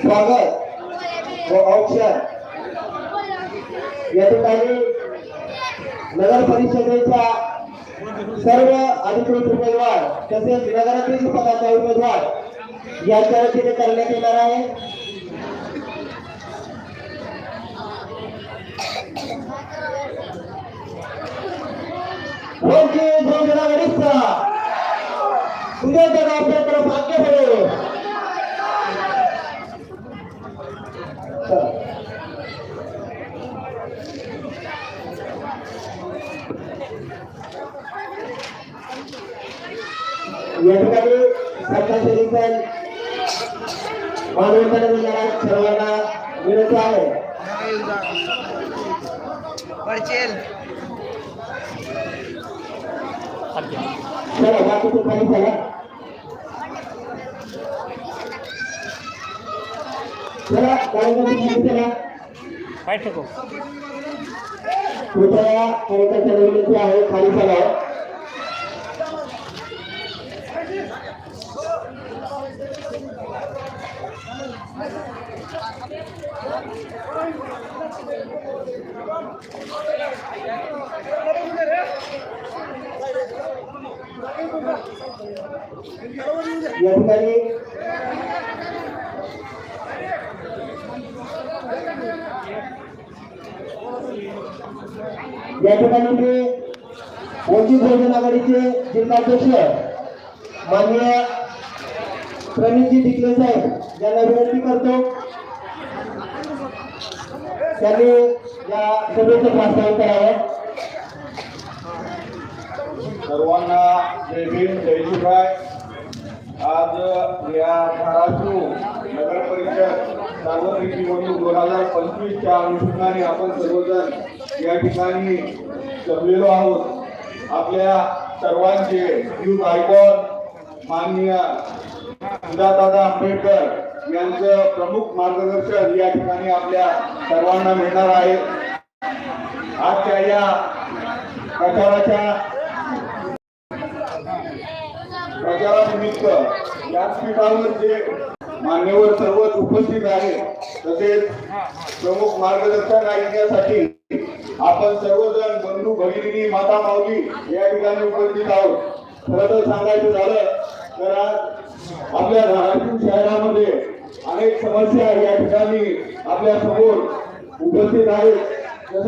स्वागत व औक्षण. या ठिकाणी नगर परिषदेचा सर्व अधिकृत उमेदवार तसेच नगरातील पदाचा उमेदवार यांच्या वतीने करण्यात येणार आहे. वंचित बहुजन आघाडीचा. तुझ्या जगा आपल्याकडे भाग्य पडेल चला. या ठिकाणी सरकारचे निकाल मानवताना मिळणारा सर्वांना विनंती आहे. पडचेल चला बाकीचे खाली चला चला कार्यक्रम खाली चला काय ठेको कृपया कार्यकर्त्यांना विनंती आहे खाली चला. या ठिकाणी या ठिकाणी मी वंचित बहुजन आघाडीचे जिल्हाध्यक्ष माननीय प्रणितजी टिकले साहेब यांना विनंती करतो. त्यांनी या सभेचं प्रास्ताविक करावं. सर्वांना जय भीम जय शिवराय. आज या धाराशिव नगर परिषद सार्वत्रिक निवडणूक दोन हजार पंचवीसच्या अनुषंगाने आपण सर्वजण या ठिकाणी जमलेलो आहोत. आपल्या सर्वांचे युथ आयकॉन माननीय सुधादादा आंबेडकर यांचं प्रमुख मार्गदर्शन या ठिकाणी आपल्या सर्वांना मिळणार आहे. आजच्या या प्रचाराच्या प्रचारानिमित्त व्यासपीठावर जे मान्यवर सर्वच उपस्थित आहे तसेच प्रमुख मार्गदर्शन ऐकण्यासाठी आपण सर्वजण बंधू भगिनी माता माऊली या ठिकाणी उपस्थित आहोत. खरं तर सांगायचं झालं तर आज आपल्या धाराशिव शहरामध्ये अनेक समस्या या ठिकाणी आपल्यासमोर उपस्थित आहेत.